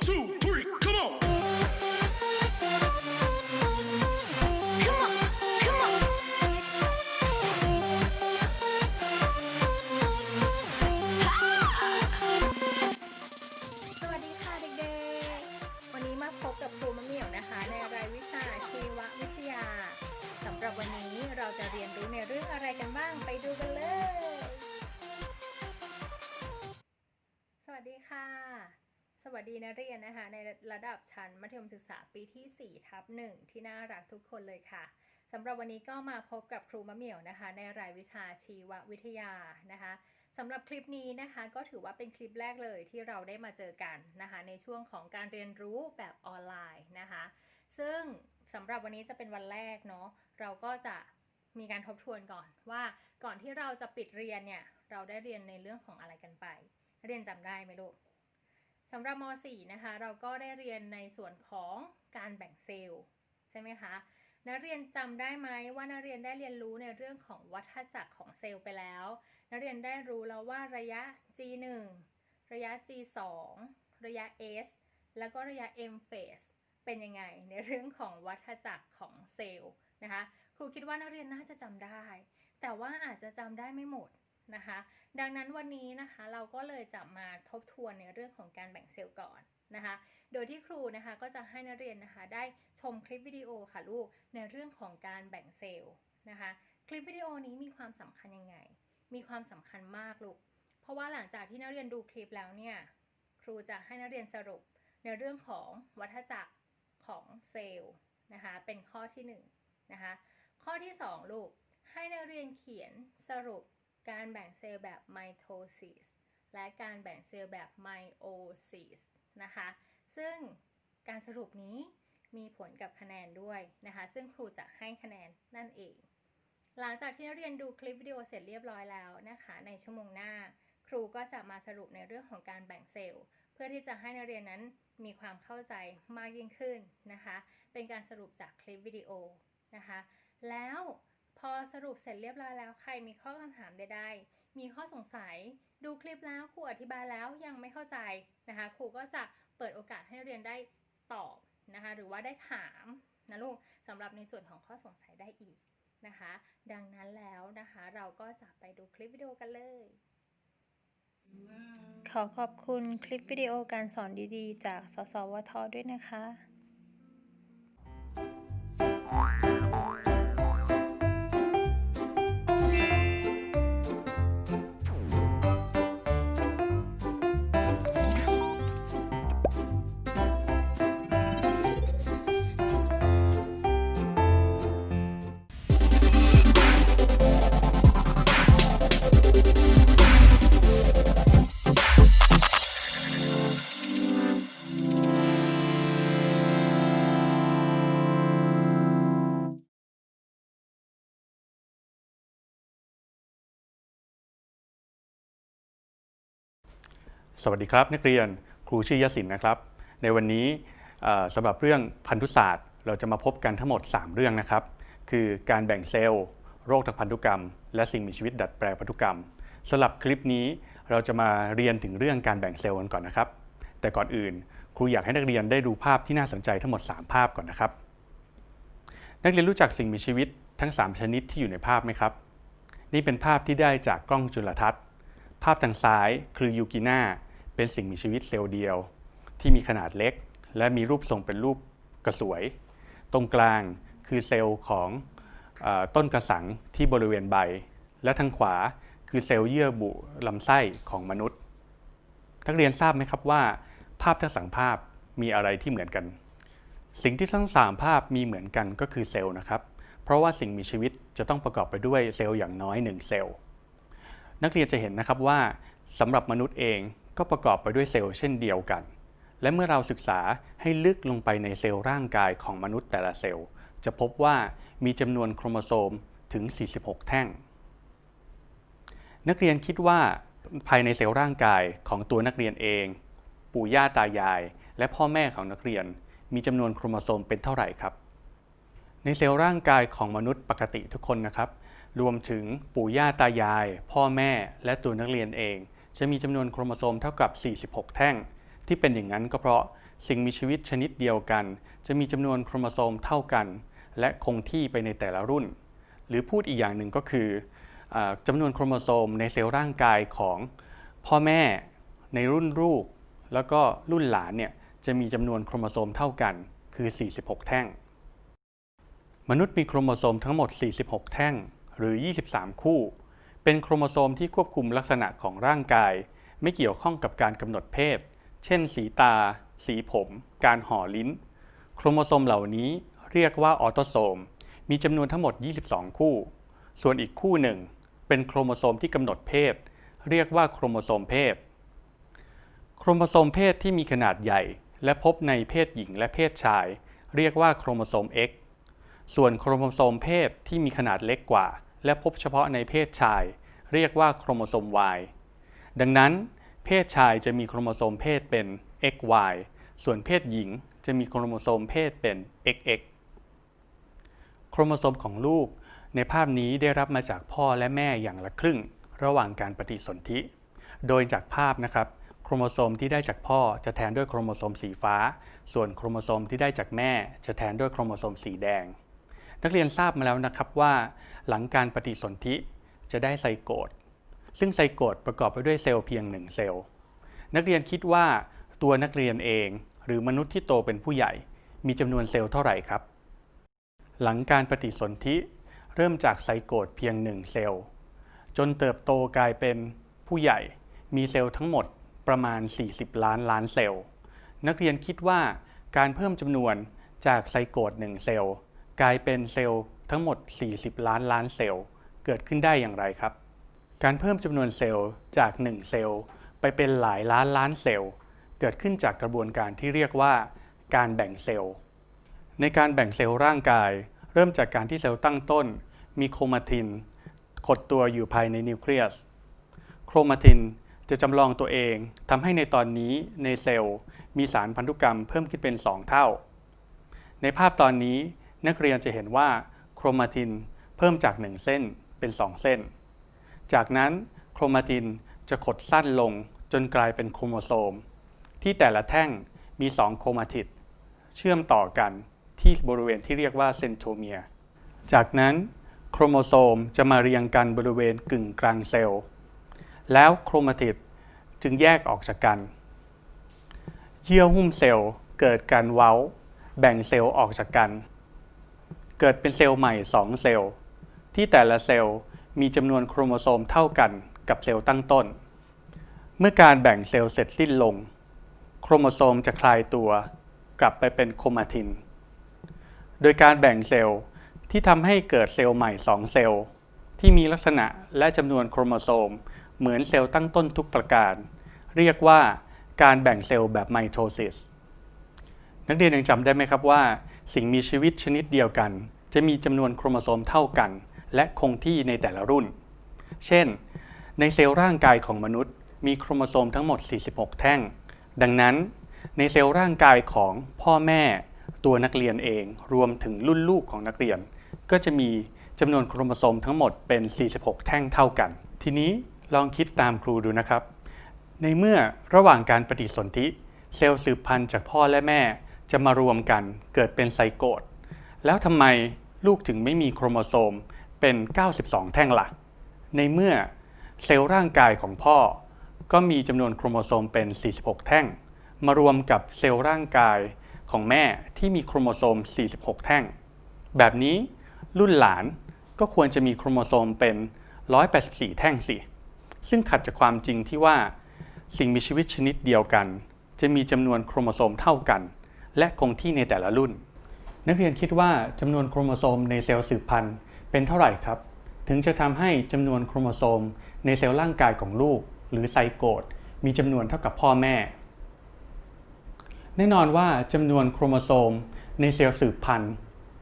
two, วัสดีนักเรียนนะคะ ในระดับชั้นมัธยมศึกษาปีที่ 4 ทับ 1 ที่น่ารักทุกคนเลยค่ะสำหรับวันนี้ก็มาพบกับครูมะเหมี่ยวนะคะ ในรายวิชาชีววิทยานะคะสำหรับคลิปนี้นะคะก็ถือว่าเป็นคลิปแรกเลยที่เราได้มาเจอกันนะคะ ในช่วงของการเรียนรู้แบบออนไลน์นะคะ ซึ่งสำหรับวันนี้จะเป็นวันแรกเนาะเราก็จะมีการทบทวนก่อนว่าก่อนที่เราจะปิดเรียนเนี่ยเราได้เรียนในเรื่องของอะไรกันไป เรียนจำได้ไหมลูก สำหรับม .4 นะคะ เราก็ได้เรียนในส่วนของการแบ่งเซลล์ใช่ไหมคะ นักเรียนจำได้ไหมว่านักเรียนได้เรียนรู้ในเรื่องของวัฏจักรของเซลล์ไปแล้ว นักเรียนได้รู้แล้วว่าระยะ G1 ระยะ G2 ระยะ S แล้วก็ระยะ M phase เป็นยังไงในเรื่องของวัฏจักรของเซลล์นะคะ ครูคิดว่านักเรียนน่าจะจำได้ แต่ว่าอาจจะจำได้ไม่หมด นะคะ ดังนั้นวันนี้นะคะเราก็เลยจะมาทบทวนในเรื่องของการแบ่งเซลล์ก่อนนะคะ โดยที่ครูนะคะก็จะให้นักเรียนนะคะได้ชมคลิปวิดีโอค่ะลูกในเรื่องของการแบ่งเซลล์นะคะ คลิปวิดีโอนี้มีความสำคัญยังไง มีความสำคัญมากลูก เพราะว่าหลังจากที่นักเรียนดูคลิปแล้วเนี่ยครูจะให้นักเรียนสรุปในเรื่องของวัฏจักรของเซลล์นะคะเป็นข้อที่1นงนะคะข้อที่ 2 ลูกให้นักเรียนเขียนสรุป การแบ่งเซลล์แบบไมโทซิสและการแบ่งเซลล์แบบไมโอซิสนะคะ ซึ่งการสรุปนี้มีผลกับคะแนนด้วยนะคะ ซึ่งครูจะให้คะแนนนั่นเอง หลังจากที่นักเรียนดูคลิปวิดีโอเสร็จเรียบร้อยแล้วนะคะ ในชั่วโมงหน้า ครูก็จะมาสรุปในเรื่องของการแบ่งเซลล์ เพื่อที่จะให้นักเรียนนั้นมีความเข้าใจมากยิ่งขึ้นนะคะ เป็นการสรุปจากคลิปวิดีโอนะคะ แล้ว พอสรุปเสร็จเรียบร้อยแล้วใครมีข้อคำถามใดๆ มีข้อสงสัย ดูคลิปแล้วครูอธิบายแล้วยังไม่เข้าใจนะคะ ครูก็จะเปิดโอกาสให้เรียนได้ตอบนะคะ หรือว่าได้ถามนะลูกสำหรับในส่วนของข้อสงสัยได้อีกนะคะ ดังนั้นแล้วนะคะเราก็จะไปดูคลิปวิดีโอกันเลย ขอขอบคุณคลิปวิดีโอการสอนดีๆ จาก สสวทด้วยนะคะ สวัสดีครับ นักเรียนครูชื่อยศินนะครับ ในวันนี้สำหรับเรื่องพันธุศาสตร์ เราจะมาพบกันทั้งหมด 3 เรื่องนะครับ คือการแบ่งเซลล์ โรคทางพันธุกรรม และสิ่งมีชีวิตดัดแปลงพันธุกรรมสำหรับคลิปนี้เราจะมาเรียนถึงเรื่องการแบ่งเซลล์กันก่อนนะครับ แต่ก่อนอื่น ครูอยากให้นักเรียนได้ดูภาพที่น่าสนใจทั้งหมด 3 ภาพก่อนนะครับ นักเรียนรู้จักสิ่งมีชีวิตทั้ง 3 ชนิดที่อยู่ในภาพไหมครับ นี่เป็นภาพที่ได้จากกล้องจุลทรรศน์ ภาพทางซ้ายคือยูกิน่า เป็นสิ่งมีชีวิตเซลล์เดียว ที่มีขนาดเล็ก และมีรูปทรงเป็นรูปกระสวย ตรงกลางคือเซลล์ของอต้นกระสังที่บริเวณใบ และทางขวาคือเซลล์เยื่อบุลำไส้ของมนุษย์นักเรียนทราบไหมครับว่า ภาพทั้งสองภาพมีอะไรที่เหมือนกัน สิ่งที่ทั้งสามภาพมีเหมือนกันก็คือเซลล์นะครับ เพราะว่าสิ่งมีชีวิตจะต้องประกอบไปด้วยเซลล์อย่างน้อยหนึ่งเซลล์ นักเรียนจะเห็นนะครับว่าสำหรับมนุษย์เอง ก็ประกอบไปด้วยเซลล์เช่นเดียวกัน และเมื่อเราศึกษาให้ลึกลงไปในเซลล์ร่างกายของมนุษย์แต่ละเซลล์ จะพบว่ามีจำนวนโครโมโซมถึง 46 แท่ง นักเรียนคิดว่าภายในเซลล์ร่างกายของตัวนักเรียนเอง ปู่ย่าตายาย และพ่อแม่ของนักเรียน มีจำนวนโครโมโซมเป็นเท่าไหร่ครับ ในเซลล์ร่างกายของมนุษย์ปกติทุกคนนะครับ รวมถึงปู่ย่าตายาย พ่อแม่และตัวนักเรียนเอง จะมีจำนวนโครโมโซมเท่ากับ 46 แท่ง ที่เป็นอย่างนั้นก็เพราะสิ่งมีชีวิตชนิดเดียวกัน จะมีจำนวนโครโมโซมเท่ากัน และคงที่ไปในแต่ละรุ่น หรือพูดอีกอย่างหนึ่งก็คืออจำนวนโครโมโซมในเซลล์ร่างกายของพ่อแม่ในรุ่นลูก แล้วก็รุ่นหลานเนี่ยจะมีจำนวนโครโมโซมเท่ากัน คือ 46 แท่ง มนุษย์มีโครโมโซมทั้งหมด 46 แท่ง หรือ 23 คู่ เป็นโครโมโซมที่ควบคุมลักษณะของร่างกาย ไม่เกี่ยวข้องกับการกำหนดเพศ เช่น สีตา สีผม การห่อลิ้น โครโมโซมเหล่านี้เรียกว่าออโตโซม มีจำนวนทั้งหมด 22 คู่ ส่วนอีกคู่หนึ่ง เป็นโครโมโซมที่กำหนดเพศ เรียกว่าโครโมโซมเพศ โครโมโซมเพศที่มีขนาดใหญ่ และพบในเพศหญิงและเพศชาย เรียกว่าโครโมโซม X ส่วนโครโมโซมเพศที่มีขนาดเล็กกว่า และพบเฉพาะในเพศชาย เรียกว่าโครโมโซม Y ดังนั้น เพศชายจะมีโครโมโซมเพศเป็น XY ส่วนเพศหญิงจะมีโครโมโซมเพศเป็น XX โครโมโซมของลูก ในภาพนี้ได้รับมาจากพ่อและแม่อย่างละครึ่ง ระหว่างการปฏิสนธิ โดยจากภาพนะครับ โครโมโซมที่ได้จากพ่อจะแทนด้วยโครโมโซมสีฟ้า ส่วนโครโมโซมที่ได้จากแม่ จะแทนด้วยโครโมโซมสีแดง นักเรียนทราบมาแล้วนะครับว่าหลังการปฏิสนธิจะได้ไซโกตซึ่งไซโกตประกอบไปด้วยเซลล์เพียงหนึ่งเซลล์ นักเรียนคิดว่าตัวนักเรียนเอง หรือมนุษย์ที่โตเป็นผู้ใหญ่ มีจำนวนเซลล์เท่าไหร่ครับ หลังการปฏิสนธิเริ่มจากไซโกตเพียงหนึ่งเซลล์ จนเติบโตกลายเป็นผู้ใหญ่มีเซลล์ทั้งหมดประมาณ 40 ล้านล้านเซลล์ นักเรียนคิดว่าการเพิ่มจำนวนจากไซโกต1เซลล์ กลายเป็นเซลล์ทั้งหมด 40 ล้านล้านเซลล์ เกิดขึ้นได้อย่างไรครับ การเพิ่มจำนวนเซลล์จาก 1 เซลล์ ไปเป็นหลายล้านล้านเซลล์ เกิดขึ้นจากกระบวนการที่เรียกว่า การแบ่งเซลล์ ในการแบ่งเซลล์ร่างกาย เริ่มจากการที่เซลล์ตั้งต้น มีโครมาตินขดตัวอยู่ภายในนิวเคลียส โครมาตินจะจำลองตัวเองทำให้ในตอนนี้ในเซลล์ มีสารพันธุกรรมเพิ่มขึ้นเป็น 2 เท่า ในภาพตอนนี้ นักเรียนจะเห็นว่าโครมาตินเพิ่มจาก 1 เส้นเป็น 2 เส้น จากนั้นโครมาตินจะขดสั้นลงจนกลายเป็นโครโมโซม ที่แต่ละแท่งมี 2 โครมาติด เชื่อมต่อกันที่บริเวณที่เรียกว่าเซนโทเมีย จากนั้นโครโมโซมจะมาเรียงกันบริเวณกึ่งกลางเซลล์ แล้วโครมาติดจึงแยกออกจากกัน เยื่อหุ้มเซลล์เกิดการเว้า แบ่งเซลล์ออกจากกัน เกิดเป็นเซลล์ใหม่ 2 เซลล์ ที่แต่ละเซลล์มีจำนวนโครโมโซมเท่ากันกับเซลล์ตั้งต้น เมื่อการแบ่งเซลล์เสร็จสิ้นลง โครโมโซมจะคลายตัวกลับไปเป็นโครมาติน โดยการแบ่งเซลล์ที่ทำให้เกิดเซลล์ใหม่ 2 เซลล์ ที่มีลักษณะและจำนวนโครโมโซมเหมือนเซลล์ตั้งต้นทุกประการ เรียกว่าการแบ่งเซลล์แบบไมโทซิสนักเรียนยังจำได้ไหมครับว่า สิ่งมีชีวิตชนิดเดียวกัน จะมีจำนวนโครโมโซมเท่ากัน และคงที่ในแต่ละรุ่น เช่น ในเซลล์ร่างกายของมนุษย์ มีโครโมโซมทั้งหมด 46 แท่ง ดังนั้น ในเซลล์ร่างกายของพ่อแม่ ตัวนักเรียนเองรวมถึงรุ่นลูกของนักเรียน ก็จะมีจำนวนโครโมโซมทั้งหมดเป็น 46 แท่งเท่ากัน ทีนี้ลองคิดตามครูดูนะครับ ในเมื่อระหว่างการปฏิสนธิ เซลล์สืบพันธุ์จากพ่อและแม่ จะมารวมกันเกิดเป็นไซโกตแล้วทำไมลูกถึงไม่มีโครโมโซมเป็น 92 แท่งละ่ะ ในเมื่อเซลล์ร่างกายของพ่อ ก็มีจำนวนโครโมโซมเป็น 46 แท่ง มารวมกับเซลล์ร่างกายของแม่ที่มีโครโมโซม 46 แท่ง แบบนี้รุ่นหลานก็ควรจะมีโครโมโซมเป็น 184 แท่งสิ ซึ่งขัดจากความจริงที่ว่า สิ่งมีชีวิตชนิดเดียวกัน จะมีจำนวนโครโมโซมเท่ากัน และคงที่ในแต่ละรุ่น นักเรียนคิดว่าจำนวนโครโมโซมในเซลล์สืบพันธุ์เป็นเท่าไหร่ครับ ถึงจะทำให้จำนวนโครโมโซมในเซลล์ร่างกายของลูก หรือไซโกตมีจำนวนเท่ากับพ่อแม่ แน่นอนว่าจำนวนโครโมโซมในเซลล์สืบพันธุ์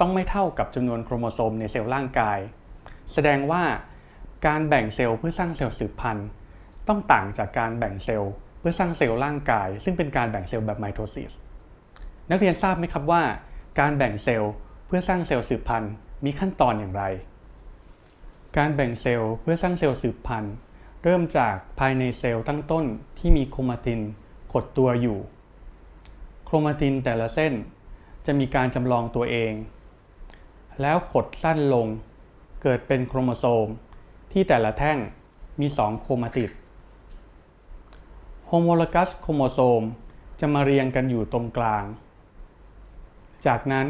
ต้องไม่เท่ากับจำนวนโครโมโซมในเซลล์ร่างกาย แสดงว่าการแบ่งเซลล์เพื่อสร้างเซลล์สืบพันธุ์ต้องต่างจากการแบ่งเซลล์เพื่อสร้างเซลล์ร่างกาย ซึ่งเป็นการแบ่งเซลล์แบบไมโทซิส นักเรียนทราบไหมครับว่า การแบ่งเซลล์เพื่อสร้างเซลล์สืบพันธุ์มีขั้นตอนอย่างไร การแบ่งเซลล์เพื่อสร้างเซลล์สืบพันธุ์ เริ่มจากภายในเซลล์ตั้งต้นที่มีโครมาตินขดตัวอยู่ โครมาตินแต่ละเส้นจะมีการจำลองตัวเอง แล้วขดสั้นลง เกิดเป็นโครโมโซม ที่แต่ละแท่งมี 2 โครมาติดโฮโมโลกัสโครโมโซมจะมาเรียงกันอยู่ตรงกลาง จากนั้น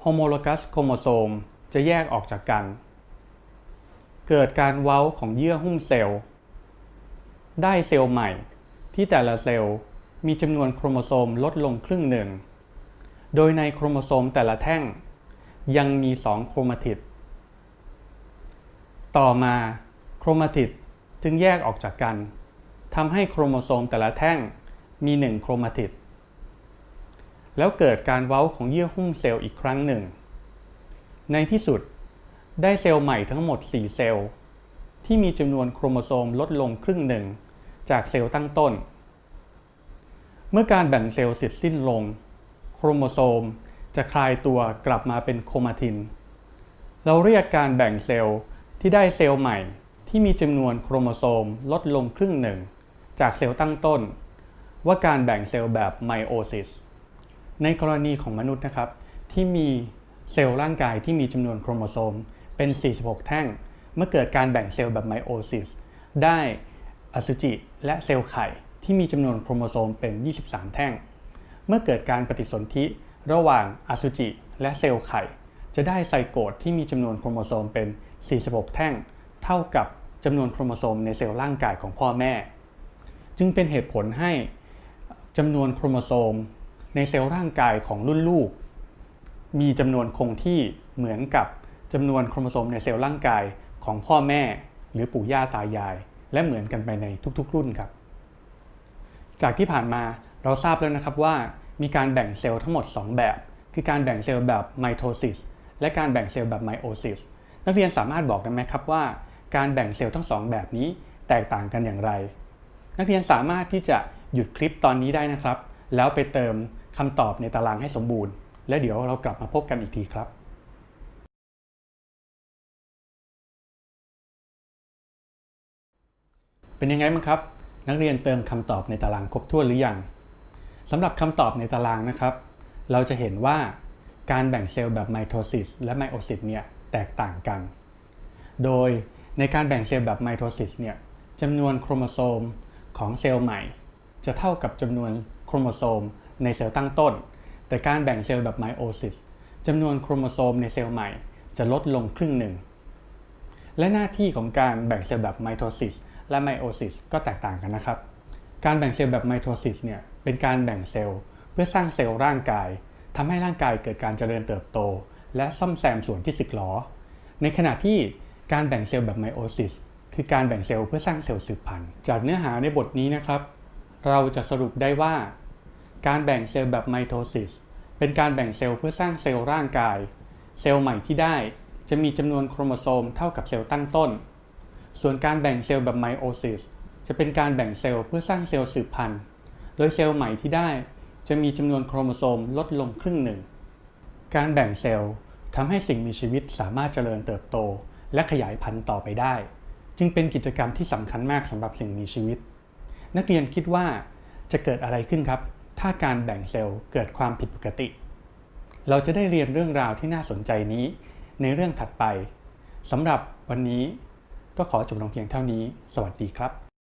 โฮโมโลกัสโครโมโซมจะแยกออกจากกัน เกิดการเว้าของเยื่อหุ้มเซลล์ ได้เซลล์ใหม่ที่แต่ละเซลล์มีจำนวนโครโมโซมลดลงครึ่งหนึ่ง โดยในโครโมโซมแต่ละแท่ง ยังมี 2 โครมาติด ต่อมาโครมาติดจึงแยกออกจากกันทำให้โครโมโซมแต่ละแท่งมี 1 โครมาติด แล้วเกิดการเว้าของเยื่อหุ้มเซลล์อีกครั้งหนึ่ง ในที่สุดได้เซลล์ใหม่ทั้งหมด 4 เซลล์ ที่มีจำนวนโครโมโซมลดลงครึ่งหนึ่ง จากเซลล์ตั้งต้น เมื่อการแบ่งเซลล์เสร็จสิ้นลง โครโมโซมจะคลายตัวกลับมาเป็นโครมาติน เราเรียกการแบ่งเซลล์ที่ได้เซลล์ใหม่ที่มีจำนวนโครโมโซมลดลงครึ่งหนึ่ง จากเซลล์ตั้งต้น ว่าการแบ่งเซลล์แบบไมโอซิส ในกรณีของมนุษย์นะครับ ที่มีเซลล์ร่างกายที่มีจำนวนโครโมโซมเป็น 46 แท่ง เมื่อเกิดการแบ่งเซลล์แบบไมโอซิสได้อสุจิและเซลล์ไข่ที่มีจำนวนโครโมโซมเป็น 23 แท่ง เมื่อเกิดการปฏิสนธิระหว่างอสุจิและเซลล์ไข่ จะได้ไซโกตที่มีจำนวนโครโมโซมเป็น 46 แท่ง เท่ากับจำนวนโครโมโซมในเซลล์ร่างกายของพ่อแม่ จึงเป็นเหตุผลให้จำนวนโครโมโซม ในเซลล์ร่างกายของรุ่นลูก มีจำนวนคงที่เหมือนกับจำนวนโครโมโซมในเซลล์ร่างกายของพ่อแม่ หรือปู่ย่าตายาย และเหมือนกันไปในทุกๆ รุ่นครับ จากที่ผ่านมาเราทราบแล้วนะครับว่า มีการแบ่งเซลล์ทั้งหมด 2 แบบ คือการแบ่งเซลล์แบบไมโทซิสและการแบ่งเซลล์แบบไมโอซิสนักเรียนสามารถบอกได้ไหมครับว่า การแบ่งเซลล์ทั้ง 2 แบบนี้แตกต่างกันอย่างไร นักเรียนสามารถที่จะหยุดคลิปตอนนี้ได้นะครับ แล้วไปเติม คำตอบในตารางให้สมบูรณ์ และเดี๋ยวเรากลับมาพบกันอีกทีครับเป็นยังไงบ้างครับ นักเรียนเติมคำตอบในตารางครบถ้วนหรือยังสำหรับคำตอบในตารางนะครับ เราจะเห็นว่าการแบ่งเซลล์แบบไมโทซิสและไมโอซิสเนี่ยแตกต่างกัน โดยในการแบ่งเซลล์แบบไมโทซิสเนี่ยจำนวนโครโมโซมของเซลล์ใหม่ จะเท่ากับจำนวนโครโมโซม ในเซลล์ตั้งต้น แต่การแบ่งเซลล์แบบไมโอซิสจำนวนโครโมโซมในเซลล์ใหม่จะลดลงครึ่งหนึ่ง และหน้าที่ของการแบ่งเซลล์แบบไมโทซิสและไมโอซิสก็แตกต่างกันนะครับ การแบ่งเซลล์แบบไมโทซิสเนี่ยเป็นการแบ่งเซลล์ เพื่อสร้างเซลล์ร่างกายทำให้ร่างกายเกิดการเจริญเติบโต และซ่อมแซมส่วนที่สึกหรอ ในขณะที่การแบ่งเซลล์แบบไมโอซิสคือการแบ่งเซลล์เพื่อสร้างเซลล์สืบพันธุ์ จากเนื้อหาในบทนี้นะครับ เราจะสรุปได้ว่า การแบ่งเซลล์แบบไมโทซิสเป็นการแบ่งเซลล์เพื่อสร้างเซลล์ร่างกาย เซลล์ใหม่ที่ได้จะมีจำนวนโครโมโซมเท่ากับเซลล์ตั้งต้น ส่วนการแบ่งเซลล์แบบไมโอซิสจะเป็นการแบ่งเซลล์เพื่อสร้างเซลล์สืบพันธุ์ โดยเซลล์ใหม่ที่ได้จะมีจำนวนโครโมโซมลดลงครึ่งหนึ่ง การแบ่งเซลล์ทำให้สิ่งมีชีวิตสามารถเจริญเติบโต และขยายพันธุ์ต่อไปได้ จึงเป็นกิจกรรมที่สำคัญมากสำหรับสิ่งมีชีวิต นักเรียนคิดว่าจะเกิดอะไรขึ้นครับ ถ้าการแบ่งเซลล์เกิดความผิดปกติ เราจะได้เรียนเรื่องราวที่น่าสนใจนี้ในเรื่องถัดไปสำหรับวันนี้ก็ขอจบลงเพียงเท่านี้ สวัสดีครับ